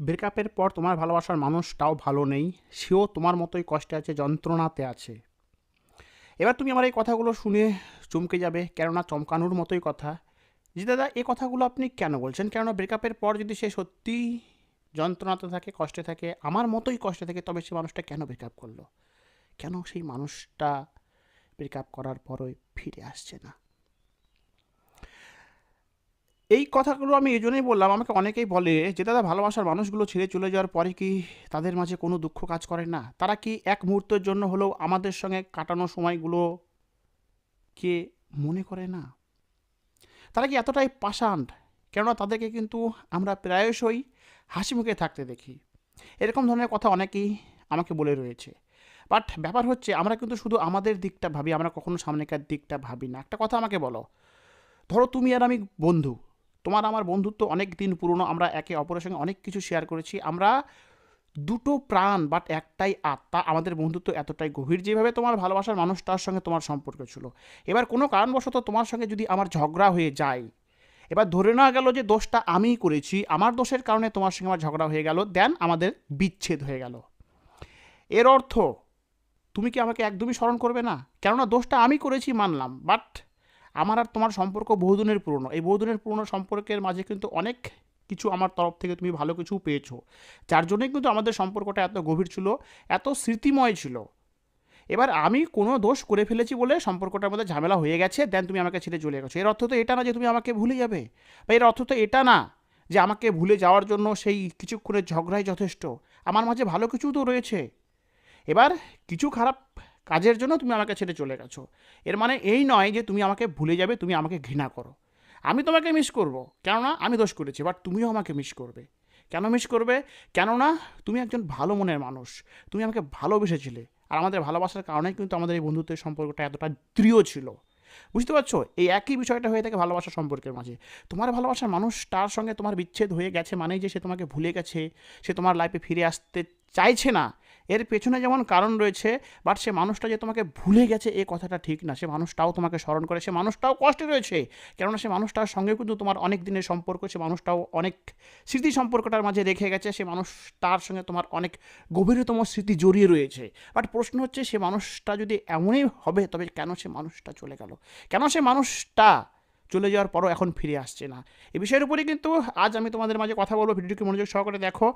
ব্রেকআপের পর তোমার ভালোবাসার মানুষটাও ভালো নেই, সেও তোমার মতোই কষ্টে আছে, যন্ত্রণাতে আছে। এবার তুমি আমার এই কথাগুলো শুনে চমকে যাবে, কেননা চমকানোর মতোই কথা। যে দাদা এই কথাগুলো আপনি কেন বলছেন? কেননা ব্রেকআপের পর যদি সে সত্যি যন্ত্রণাতে থাকে, কষ্টে থাকে, আমার মতোই কষ্টে থাকে, তবে সে মানুষটা কেন ব্রেকআপ করল? কেন সেই মানুষটা ব্রেকআপ করার পরই ফিরে আসছে না? এই কথাগুলো আমি এই জন্যই বললাম, আমাকে অনেকেই বলে যে, দাদা, ভালোবাসার মানুষগুলো ছেড়ে চলে যাওয়ার পরে কি তাদের মাঝে কোনো দুঃখ কাজ করে না? তারা কি এক মুহূর্তের জন্য হলেও আমাদের সঙ্গে কাটানো সময়গুলো কে মনে করে না? তারা কি এতটাই পাষাণ? কেননা তাদেরকে কিন্তু আমরা প্রায়শই হাসি মুখে থাকতে দেখি। এরকম ধরনের কথা অনেকেই আমাকে বলে রয়েছে। বাট ব্যাপার হচ্ছে, আমরা কিন্তু শুধু আমাদের দিকটা ভাবি, আমরা কখনো সামনেকার দিকটা ভাবি না। একটা কথা আমাকে বলো, ধরো তুমি আর আমি বন্ধু তোমার আমার বন্ধুত্ব অনেক দিন পুরনো, আমরা একে অপরের সঙ্গে অনেক কিছু শেয়ার করেছি। আমরা দুটো প্রাণ বাট একটাই আত্মা। আমাদের বন্ধুত্ব এতটাই গভীর যেভাবে তোমার ভালোবাসার মানুষটার সঙ্গে তোমার সম্পর্ক ছিল। এবার কোনো কারণবশত তোমার সঙ্গে যদি আমার ঝগড়া হয়ে যায়, এবার ধরে নেওয়া গেল যে দোষটা আমিই করেছি, আমার দোষের কারণে তোমার সঙ্গে আমার ঝগড়া হয়ে গেল দেন আমাদের বিচ্ছেদ হয়ে গেল। এর অর্থ, তুমি কি আমাকে একদমই স্মরণ করবে না? কেননা দোষটা আমি করেছি, মানলাম বাট আমার আর তোমার সম্পর্ক বহুদিনের পুরনো। এই বহুদিনের পুরনো সম্পর্কের মাঝে কিন্তু অনেক কিছু আমার তরফ থেকে তুমি ভালো কিছু পেয়েছ। যার জন্যই কিন্তু আমাদের সম্পর্কটা এত গভীর ছিল, এত স্মৃতিময় ছিল। এবার আমি কোনো দোষ করে ফেলেছি বলে সম্পর্কটার মধ্যে ঝামেলা হয়ে গেছে দেন তুমি আমাকে ছেড়ে চলে গেছো। এর অর্থ তো এটা না যে তুমি আমাকে ভুলে যাবে, বা এর অর্থ তো এটা না যে আমাকে ভুলে যাওয়ার জন্য সেই কিছুক্ষণের ঝগড়াই যথেষ্ট। আমার মাঝে ভালো কিছু তো রয়েছে। এবার কিছু খারাপ কাজের জন্য তুমি আমাকে ছেড়ে চলে গেছো। এর মানে এই নয় যে তুমি আমাকে ভুলে যাবে, তুমি আমাকে ঘৃণা করো। আমি তোমাকে মিস করব, কেননা আমি দোষ করেছি বাট তুমিও আমাকে মিস করবে। কেন মিস করবে? কেননা তুমি একজন ভালো মনের মানুষ, তুমি আমাকে ভালোবেসেছিলে। আর আমাদের ভালোবাসার কারণেই কিন্তু আমাদের এই বন্ধুত্বের সম্পর্কটা এতটা দৃঢ় ছিল। বুঝতে পারছ? এই একই বিষয়টা হয়ে থাকে ভালোবাসা সম্পর্কের মাঝে। তোমার ভালোবাসার মানুষ তার সঙ্গে তোমার বিচ্ছেদ হয়ে গেছে মানেই যে সে তোমাকে ভুলে গেছে, সে তোমার লাইফে ফিরে আসতে চাইছে না। এর পেছনে যেমন কারণ রয়েছে বাট সে মানুষটা যে তোমাকে ভুলে গেছে এ কথাটা ঠিক না। সে মানুষটাও তোমাকে স্মরণ করে, সে মানুষটাও কষ্টে রয়েছে। কেননা সে মানুষটার সঙ্গে কিন্তু তোমার অনেক দিনের সম্পর্ক, সে মানুষটাও অনেক স্মৃতি সম্পর্কটার মাঝে রেখে গেছে, সে মানুষ, তার সঙ্গে তোমার অনেক গভীরতম স্মৃতি জড়িয়ে রয়েছে। বাট প্রশ্ন হচ্ছে, সে মানুষটা যদি এমনই হবে, তবে কেন সে মানুষটা চলে গেল? কেন সে মানুষটা চলে যাওয়ার পরও এখন ফিরে আসছে না। এই বিষয়ের উপরেই কিন্তু আজ আমি তোমাদের মাঝে কথা বলব, ভিডিওটিকে মনোযোগ সহকারে দেখো।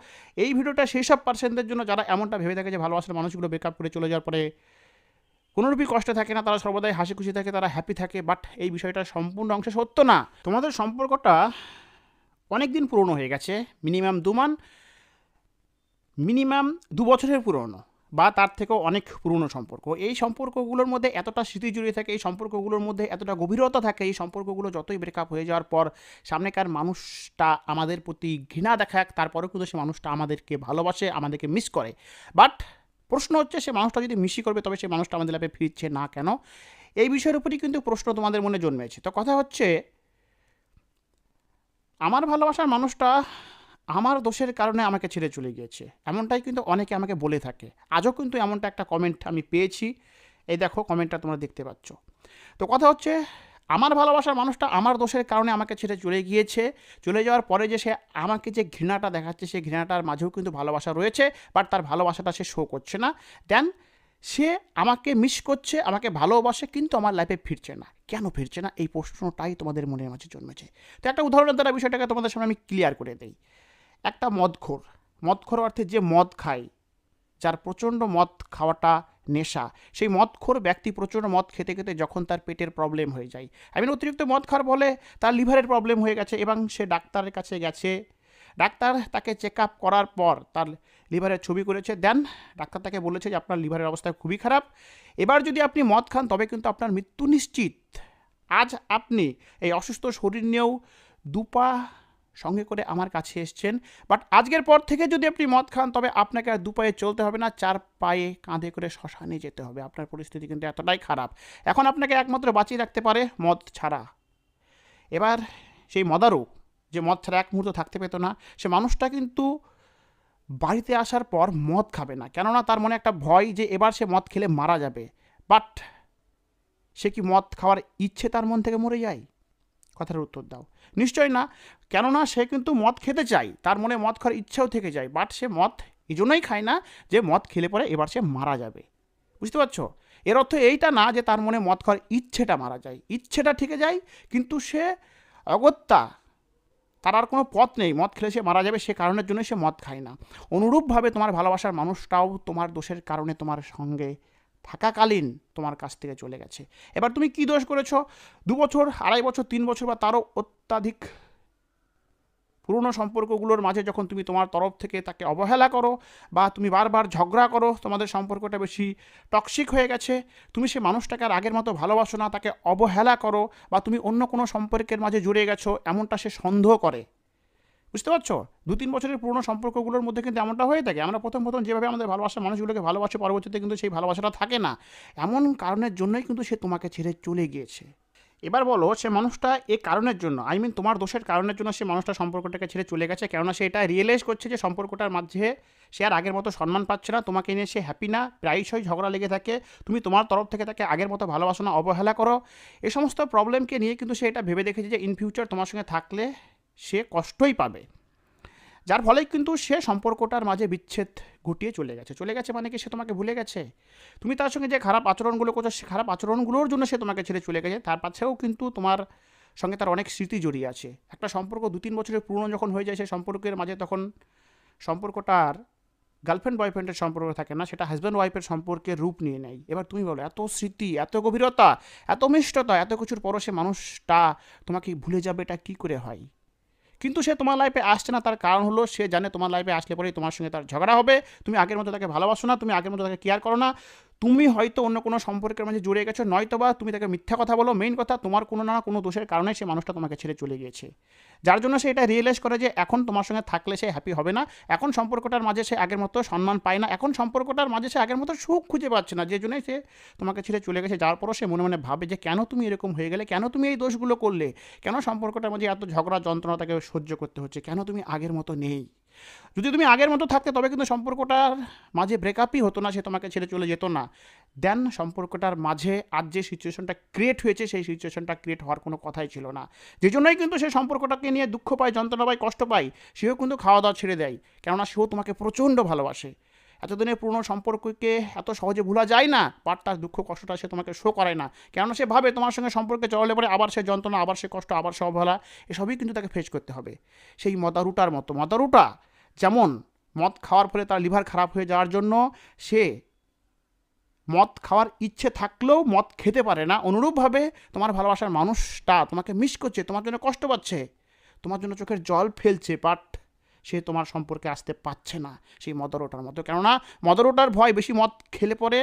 এই ভিডিওটা সেই সব পার্সেন্টদের জন্য যারা এমনটা ভেবে থাকে যে ভালোবাসার মানুষগুলো ব্রেকআপ করে চলে যাওয়ার পরে কোনোরূপই কষ্টে থাকে না, তারা সর্বদাই হাসি খুশি থাকে, তারা হ্যাপি থাকে বাট এই বিষয়টা সম্পূর্ণ অংশে সত্য না। তোমাদের সম্পর্কটা অনেক দিন পুরনো হয়ে গেছে মিনিমাম দু মান মিনিমাম দু বছরের পুরনো। বা তার থেকেও অনেক পুরনো সম্পর্ক। এই সম্পর্কগুলোর মধ্যে এতটা স্মৃতি জড়িয়ে থাকে, এই সম্পর্কগুলোর মধ্যে এতটা গভীরতা থাকে, এই সম্পর্কগুলো যতই ব্রেকআপ হয়ে যাওয়ার পর সামনেকার মানুষটা আমাদের প্রতি ঘৃণা দেখাক, তারপরেও কিন্তু সে মানুষটা আমাদেরকে ভালোবাসে, আমাদেরকে মিস করে। বাট প্রশ্ন হচ্ছে, সে মানুষটা যদি মিসই করবে, তবে সে মানুষটা আমাদের লাইফে ফিরছে না কেন? এই বিষয়ের উপরই কিন্তু প্রশ্ন তোমাদের মনে জন্মেছে। তো কথা হচ্ছে, আমার ভালোবাসার মানুষটা আমার দোষের কারণে আমাকে ছেড়ে চলে গিয়েছে। এমনটাই কিন্তু অনেকে আমাকে বলে থাকে। আজও কিন্তু এমনটা একটা কমেন্ট আমি পেয়েছি। এই দেখো কমেন্টটা তোমরা দেখতে পাচ্ছ। তো কথা হচ্ছে, আমার ভালোবাসার মানুষটা আমার দোষের কারণে আমাকে ছেড়ে চলে গিয়েছে। চলে যাওয়ার পরে যে সে আমাকে যে ঘৃণাটা দেখাচ্ছে সেই ঘৃণাটার মাঝেও কিন্তু ভালোবাসা রয়েছে বাট তার ভালোবাসাটা সে শো করছে না। দেন সে আমাকে মিস করছে, আমাকে ভালোবাসে, কিন্তু আমার লাইফে ফিরছে না। কেন ফিরছে না? এই প্রশ্নটাই তোমাদের মনের মাঝে জন্মেছে। তো একটা উদাহরণের দ্বারা বিষয়টাকে তোমাদের সামনে আমি ক্লিয়ার করে দিই। একটা মদখোর। মদখোর অর্থে যে মদ খায়, যার প্রচণ্ড মদ খাওয়াটা নেশা। সেই মদখোর ব্যক্তি প্রচণ্ড মদ খেতে খেতে যখন তার পেটের প্রবলেম হয়ে যায়। আই মিন অতিরিক্ত মদ খাওয়ার ফলে তার লিভারের প্রবলেম হয়ে গেছে এবং সে ডাক্তারের কাছে গেছে। ডাক্তার তাকে চেক আপ করার পর তার লিভারের ছবি করেছে। দেন ডাক্তার তাকে বলেছে যে, আপনার লিভারের অবস্থা খুবই খারাপ। এবার যদি আপনি মদ খান, তবে কিন্তু আপনার মৃত্যু নিশ্চিত। আজ আপনি এই অসুস্থ শরীর নিয়েও দুপা সঙ্গে করে আমার কাছে এসছেন। বাট আজকের পর থেকে যদি আপনি মদ খান, তবে আপনাকে আর দু পায়ে চলতে হবে না, চার পায়ে কাঁধে করে শ্মশানে যেতে হবে। আপনার পরিস্থিতি কিন্তু এতটাই খারাপ। এখন আপনাকে একমাত্র বাঁচিয়ে রাখতে পারে মদ ছাড়া। এবার সেই মদারও যে মদ ছাড়া এক মুহূর্ত থাকতে পেতো না, সে মানুষটা কিন্তু বাড়িতে আসার পর মদ খাবে না। কেননা তার মনে একটা ভয় যে এবার সে মদ খেলে মারা যাবে। বাট সে কি মদ খাওয়ার ইচ্ছে তার মন থেকে মরে যায়? কথার উত্তর দাও। নিশ্চয় না। কেননা সে কিন্তু মদ খেতে চায়। তার মনে মদ খাওয়ার ইচ্ছাও থেকে যায়। বাট সে মদ এই জন্যই খায় না যে মদ খেলে পরে এবার সে মারা যাবে। বুঝতে পারছ? এর অর্থ এইটা না যে তার মনে মদ খাওয়ার ইচ্ছেটা মারা যায়। ইচ্ছেটা থেকে যায়, কিন্তু সে অগত্যা তার আর কোনো পথ নেই। মদ খেলে সে মারা যাবে সে কারণের জন্য সে মদ খায় না। অনুরূপভাবে তোমার ভালোবাসার মানুষটাও তোমার দোষের কারণে তোমার সঙ্গে থাকাকালীন তোমার কাছ থেকে চলে গেছে। এবার তুমি কি দোষ করেছ? দু বছর, আড়াই বছর, তিন বছর বা তারও অত্যাধিক পুরনো সম্পর্কগুলোর মাঝে যখন তুমি তোমার তরফ থেকে তাকে অবহেলা করো বা তুমি বারবার ঝগড়া করো, তোমাদের সম্পর্কটা বেশি টক্সিক হয়ে গেছে, তুমি সে মানুষটাকে আর আগের মতো ভালোবাসো না, তাকে অবহেলা করো বা তুমি অন্য কোনো সম্পর্কের মাঝে জুড়ে গেছো, এমনটা সে সন্দেহ করে। বুঝতে পারছ? দু তিন বছরের পুরনো সম্পর্কগুলোর মধ্যে কিন্তু এমনটা হয়ে থাকে। আমরা প্রথম প্রথম যেভাবে আমাদের ভালোবাসার মানুষগুলোকে ভালোবাসে, পরবর্তীতে কিন্তু সেই ভালোবাসাটা থাকে না। এমন কারণের জন্যই কিন্তু সে তোমাকে ছেড়ে চলে গিয়েছে। এবার বলো, সে মানুষটা এই কারণের জন্য আই মিন তোমার দোষের কারণের জন্য সে মানুষটা সম্পর্কটাকে ছেড়ে চলে গেছে, কেননা সে এটা রিয়েলাইজ করছে যে সম্পর্কটার মাঝে সে আর আগের মতো সম্মান পাচ্ছে না, তোমাকে নিয়ে সে হ্যাপি না, প্রায়শই ঝগড়া লেগে থাকে। তুমি তোমার তরফ থেকে তাকে আগের মতো ভালোবাসো না, অবহেলা করো। এই সমস্ত প্রবলেমকে নিয়ে কিন্তু সে এটা ভেবে দেখেছে যে ইন ফিউচার তোমার সঙ্গে থাকলে সে কষ্টই পাবে। যার ফলে কিন্তু সে সম্পর্কটার মাঝে বিচ্ছেদ ঘটিয়ে চলে গেছে। চলে গেছে মানে কি সে তোমাকে ভুলে গেছে? তুমি তার সঙ্গে যে খারাপ আচরণগুলো করছ, সে খারাপ আচরণগুলোর জন্য সে তোমাকে ছেড়ে চলে গেছে। তার পাশেও কিন্তু তোমার সঙ্গে তার অনেক স্মৃতি জড়িয়ে আছে। একটা সম্পর্ক দু তিন বছরের পুরনো যখন হয়ে যায়, সেই সম্পর্কের মাঝে তখন সম্পর্কটার গার্লফ্রেন্ড বয়ফ্রেন্ডের সম্পর্ক থাকে না। সেটা হাজব্যান্ড ওয়াইফের সম্পর্কের রূপ নিয়ে নেয়। এবার তুমি বলো, এত স্মৃতি, এত গভীরতা, এত মিষ্টতা, এত কিছুর পরও সে মানুষটা তোমাকে ভুলে যাবে, এটা কী করে হয়? কিন্তু সে তোমার লাইফে আসছে না। তার কারণ হলো সে জানে তোমার লাইফে আসলে পরেই তোমার সঙ্গে তার ঝগড়া হবে। তুমি আগের মতো তাকে ভালোবাসো না। তুমি আগের মতো তাকে কেয়ার করো না। তুমি হয়তো অন্য কোনো সম্পর্কের মাঝে জুড়ে গেছো, নয়তো বা তুমি তাকে মিথ্যা কথা বলো মেইন কথা তোমার কোনো না কোনো দোষের কারণে সে মানুষটা তোমাকে ছেড়ে চলে গিয়েছে। যার জন্য সে এটা রিয়েলাইজ করে যে এখন তোমার সঙ্গে থাকলে সে হ্যাপি হবে না, এখন সম্পর্কটার মাঝে সে আগের মতো সম্মান পায় না, এখন সম্পর্কটার মাঝে সে আগের মতো সুখ খুঁজে পাচ্ছে না, যে জন্যই সে তোমাকে ছেড়ে চলে গেছে। যার পরও সে মনে মনে ভাবে যে কেন তুমি এরকম হয়ে গেলে, কেন তুমি এই দোষগুলো করলে, কেন সম্পর্কটার মাঝে এত ঝগড়া, যন্ত্রণা তাকে সহ্য করতে হচ্ছে, কেন তুমি আগের মতো নেই? যদি তুমি আগের মতো থাকতে, তবে কিন্তু সম্পর্কটার মাঝে ব্রেকআপই হতো না, সে তোমাকে ছেড়ে চলে যেত না। দেন সম্পর্কটার মাঝে আজ যে সিচুয়েশনটা ক্রিয়েট হয়েছে, সেই সিচুয়েশনটা ক্রিয়েট হওয়ার কোনো কথাই ছিল না। যে জন্যই কিন্তু সে সম্পর্কটাকে নিয়ে দুঃখ পায়, যন্ত্রণা পায়, কষ্ট পায়, সেও কিন্তু খাওয়া দাওয়া ছেড়ে দেয়। কেননা সেও তোমাকে প্রচণ্ড ভালোবাসে। এতদিনের পুরনো সম্পর্ককে এত সহজে ভোলা যায় না? তার দুঃখ, কষ্টটা সে তোমাকে শো করায় না। কেননা সে ভাবে তোমার সঙ্গে সম্পর্কে চলে পরে আবার সে যন্ত্রণা, আবার সে কষ্ট, আবার সে অবহেলা, এসবই কিন্তু তাকে ফেস করতে হবে। সেই মদারুটার মতো মদারুটা যেমন মদ খাওয়ার ফলে তার লিভার খারাপ হয়ে যাওয়ার জন্য সে মদ খাওয়ার ইচ্ছে থাকলেও মদ খেতে পারে না। অনুরূপভাবে তোমার ভালোবাসার মানুষটা তোমাকে মিস করছে, তোমার জন্য কষ্ট পাচ্ছে, তোমার জন্য চোখের জল ফেলছে। বাট সে তোমার সম্পর্কে আসতে পারছে না সেই মদরোটার মতো। কেননা মদরোটার ভয় বেশি, মদ খেলে পরে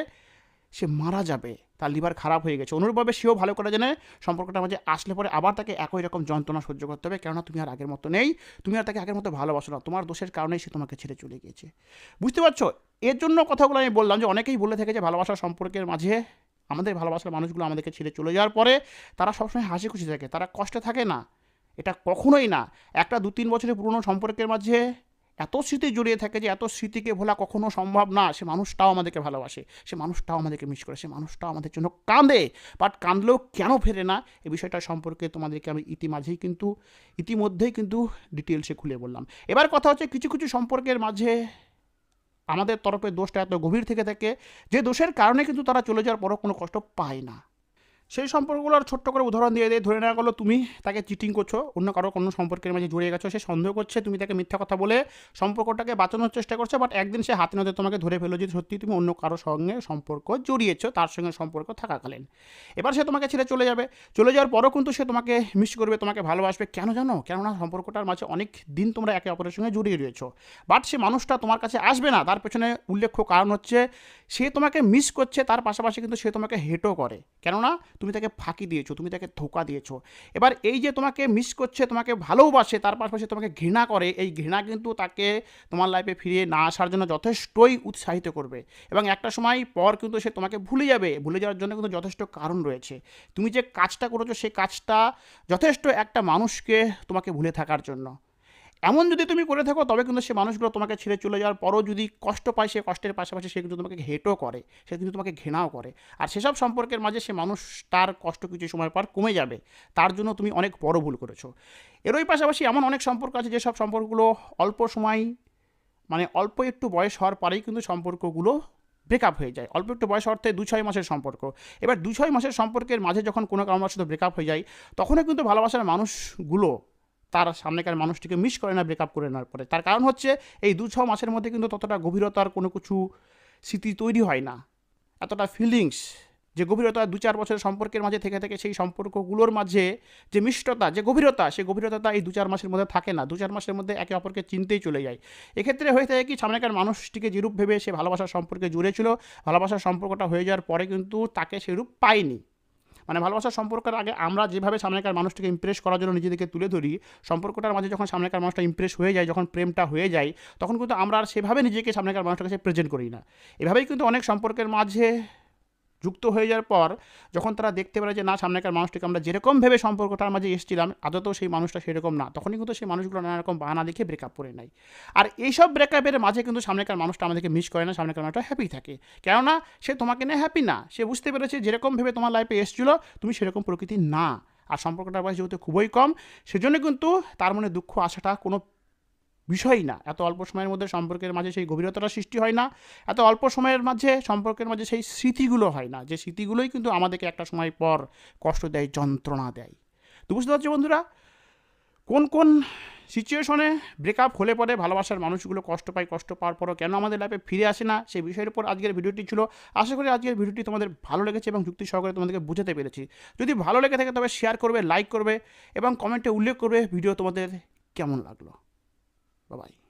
সে মারা যাবে, তার লিভার খারাপ হয়ে গেছে। অনুরূপভাবে সেও ভালো করে জানে সম্পর্কটার মাঝে আসলে পরে আবার তাকে একই রকম যন্ত্রণা সহ্য করতে হবে, কেননা তুমি আর আগের মতো নেই, তুমি আর তাকে আগের মতো ভালোবাসো না। তোমার দোষের কারণেই সে তোমাকে ছেড়ে চলে গিয়েছে। বুঝতে পারছ? এর জন্য কথাগুলো আমি বললাম যে অনেকেই বলে থাকে যে ভালোবাসার সম্পর্কের মাঝে আমাদের ভালোবাসার মানুষগুলো আমাদেরকে ছেড়ে চলে যাওয়ার পরে তারা সবসময় হাসি খুশি থাকে, তারা কষ্টে থাকে না। এটা কখনোই না। একটা দু তিন বছরের পুরনো সম্পর্কের মাঝে এত স্মৃতি জড়িয়ে থাকে যে এত স্মৃতিকে ভোলা কখনো সম্ভব না। সে মানুষটাও আমাদেরকে ভালোবাসে, সে মানুষটাও আমাদেরকে মিস করে, সে মানুষটাও আমাদের জন্য কাঁদে। বাট কাঁদলেও কেন ফেরে না? এ বিষয়টা সম্পর্কে তোমাদেরকে আমি ইতিমাঝেই কিন্তু, ইতিমধ্যেই কিন্তু ডিটেলসে খুলে বললাম। এবার কথা হচ্ছে কিছু কিছু সম্পর্কের মাঝে আমাদের তরফে দোষটা এত গভীর থেকে থাকে যে দোষের কারণে কিন্তু তারা চলে যাওয়ার পরও কোনো কষ্ট পায় না। সেই সম্পর্কগুলোর ছোট্ট করে উদাহরণ দিয়ে দিয়ে ধরে নেওয়া গেলো, তুমি তাকে চিটিং করছ, অন্য কারও কোনো সম্পর্কের মাঝে জড়িয়ে গেছো, সে সন্দেহ করছে, তুমি তাকে মিথ্যা কথা বলে সম্পর্কটাকে বাঁচানোর চেষ্টা করছ বাট একদিন সে হাতে নাতে তোমাকে ধরে ফেলো যে সত্যি তুমি অন্য কারও সঙ্গে সম্পর্ক জড়িয়েছো, তার সঙ্গে সম্পর্ক থাকাকালীন। এবার সে তোমাকে ছেড়ে চলে যাবে। চলে যাওয়ার পরও কিন্তু সে তোমাকে মিস করবে, তোমাকে ভালোবাসবে। কেন জানো? কেননা সম্পর্কটার মাঝে অনেক দিন তোমরা একে অপরের সঙ্গে জড়িয়ে রয়েছো। বাট সে মানুষটা তোমার কাছে আসবে না। তার পেছনে উল্লেখ্য কারণ হচ্ছে, সে তোমাকে মিস করছে, তার পাশাপাশি কিন্তু সে তোমাকে হেটও করে। কেননা তুমি তাকে ফাঁকি দিয়েছ, তুমি তাকে ধোকা দিয়েছ। এবার এই যে তোমাকে মিস করছে, তোমাকে ভালোবাসে, তার পাশাপাশি তোমাকে ঘৃণা করে, এই ঘৃণা কিন্তু তাকে তোমার লাইফে ফিরিয়ে না আসার জন্য যথেষ্টই উৎসাহিত করবে। এবং একটা সময় পর কিন্তু সে তোমাকে ভুলে যাবে, ভুলে যাওয়ার জন্য কিন্তু যথেষ্ট কারণ রয়েছে। তুমি যে কাজটা করেছ, সেই কাজটা যথেষ্ট একটা মানুষকে তোমাকে ভুলে থাকার জন্য। এমন যদি তুমি করে থাকো, তবে কিন্তু সে মানুষগুলো তোমাকে ছেড়ে চলে যাওয়ার পরও যদি কষ্ট পায়, সে কষ্টের পাশাপাশি সে কিন্তু তোমাকে হেটও করে, সে কিন্তু তোমাকে ঘৃণাও করে। আর সেসব সম্পর্কের মাঝে সে মানুষ, তার কষ্ট কিছু সময় পর কমে যাবে। তার জন্য তুমি অনেক বড় ভুল করেছ। এরই পাশাপাশি এমন অনেক সম্পর্ক আছে, যেসব সম্পর্কগুলো অল্প সময় মানে অল্প একটু বয়স হওয়ার পরেই কিন্তু সম্পর্কগুলো ব্রেকআপ হয়ে যায়। অল্প একটু বয়স অর্থে দু ছয় মাসের সম্পর্ক। এবার দু ছয় মাসের সম্পর্কের মাঝে যখন কোনো কারণের সাথে ব্রেকআপ হয়ে যায়, তখনও কিন্তু ভালোবাসার মানুষগুলো তার সামনেকার মানুষটিকে মিস করে না ব্রেকআপ করে নেওয়ার পরে। তার কারণ হচ্ছে, এই দু ছ মাসের মধ্যে কিন্তু ততটা গভীরতার কোনো কিছু স্মৃতি তৈরি হয় না। এতটা ফিলিংস যে গভীরতা দু চার বছরের সম্পর্কের মাঝে থেকে থেকে সেই সম্পর্কগুলোর মাঝে যে মিষ্টতা, যে গভীরতা সেই গভীরতা এই দু চার মাসের মধ্যে থাকে না। দু চার মাসের মধ্যে একে অপরকে চিনতেই চলে যায়। এক্ষেত্রে হয়ে থাকে কি, সামনেকার মানুষটিকে যেরূপ ভেবে সে ভালোবাসার সম্পর্কে জুড়েছিল, ভালোবাসার সম্পর্কটা হয়ে যাওয়ার পরে কিন্তু তাকে সেরূপ পায়নি। মানে ভালোবাসার সম্পর্কের আগে আমরা যেভাবে সামনেকার মানুষটিকে ইমপ্রেস করার জন্য নিজেদেরকে তুলে ধরি, সম্পর্কটার মাঝে যখন সামনেকার মানুষটা ইমপ্রেস হয়ে যায়, যখন প্রেমটা হয়ে যায়, তখন কিন্তু আমরা আর সেভাবে নিজেকে সামনেকার মানুষটার কাছে প্রেজেন্ট করি না। এভাবেই কিন্তু অনেক সম্পর্কের মাঝে যুক্ত হয়ে যাওয়ার পর যখন তারা দেখতে পারে যে, না, সামনেকার মানুষটিকে আমরা যেরকম ভেবে সম্পর্কটার মাঝে এসেছিলাম, আদতেও সেই মানুষটা সেরকম না। তখনই কিন্তু সেই মানুষগুলো নানা রকম বাহানা দেখে ব্রেকআপ করে নেয়। আর এইসব ব্রেকআপের মাঝে কিন্তু সামনেকার মানুষটা আমাদেরকে মিস করে না, সামনেকার মানুষটা হ্যাপি থাকে। কেননা সে তোমাকে নিয়ে হ্যাপি না। সে বুঝতে পেরেছে যেরকম ভেবে তোমার লাইফে এসেছিল, তুমি সেরকম প্রকৃতি না। আর সম্পর্কটার বয়স যেহেতু খুবই কম, সেজন্য কিন্তু তার মনে দুঃখ আসাটা কোনো বিষয়ই না। এত অল্প সময়ের মধ্যে সম্পর্কের মাঝে সেই গভীরতাটা সৃষ্টি হয় না। এত অল্প সময়ের মাঝে সম্পর্কের মাঝে সেই স্মৃতিগুলো হয় না। যে স্মৃতিগুলোই কিন্তু আমাদেরকে একটা সময় পর কষ্ট দেয়, যন্ত্রণা দেয়। তো বুঝতে পারছ বন্ধুরা? কোন কোন সিচুয়েশনে ব্রেকআপ হলে পরে ভালোবাসার মানুষগুলো কষ্ট পায়, কষ্ট পাওয়ার পরও কেন আমাদের লাইফে ফিরে আসে না? সেই বিষয়ের উপর আজকের ভিডিওটি ছিল। আশা করি আজকের ভিডিওটি তোমাদের ভালো লেগেছে এবং যুক্তি সহকারে তোমাদেরকে বুঝাতে পেরেছি। যদি ভালো লেগে থাকে তবে শেয়ার করবে লাইক করবে এবং কমেন্টে উল্লেখ করবে ভিডিও তোমাদের কেমন লাগল। Bye bye.